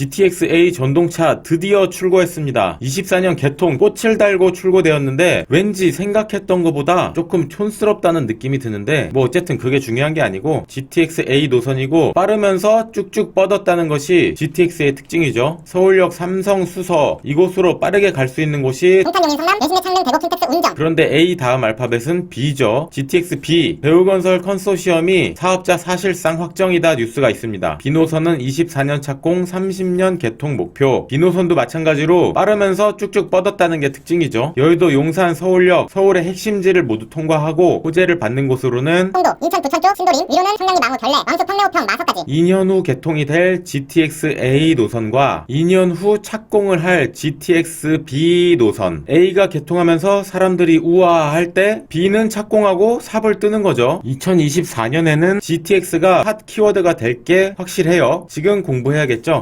GTX-A 전동차 드디어 출고했습니다. 24년 개통 꽃을 달고 출고되었는데 왠지 생각했던 것보다 조금 촌스럽다는 느낌이 드는데 뭐 어쨌든 그게 중요한 게 아니고 GTX-A 노선이고 빠르면서 쭉쭉 뻗었다는 것이 GTX의 특징이죠. 서울역 삼성 수서 이곳으로 빠르게 갈 수 있는 곳이 동탄 용인 성남 내신내 창릉 대구 킨텍 스 운정 그런데 A 다음 알파벳은 B죠. GTX B 배우건설 컨소시엄이 사업자 사실상 확정이다 뉴스가 있습니다. B 노선은 24년 착공 30년 개통 목표. B 노선도 마찬가지로 빠르면서 쭉쭉 뻗었다는 게 특징이죠. 여의도 용산 서울역 서울의 핵심지를 모두 통과하고 호재를 받는 곳으로는 송도 인천 부천 쪽 신도림 위로는 청량리 망우 결례 왕숙 평내호평 마서까지 2년 후 개통이 될 GTX A 노선과 2년 후 착공을 할 GTX B 노선. A가 개통하면서 사람들이 우아할 때 B는 착공하고 삽을 뜨는 거죠. 2024년에는 GTX가 핫 키워드가 될 게 확실해요. 지금 공부해야겠죠?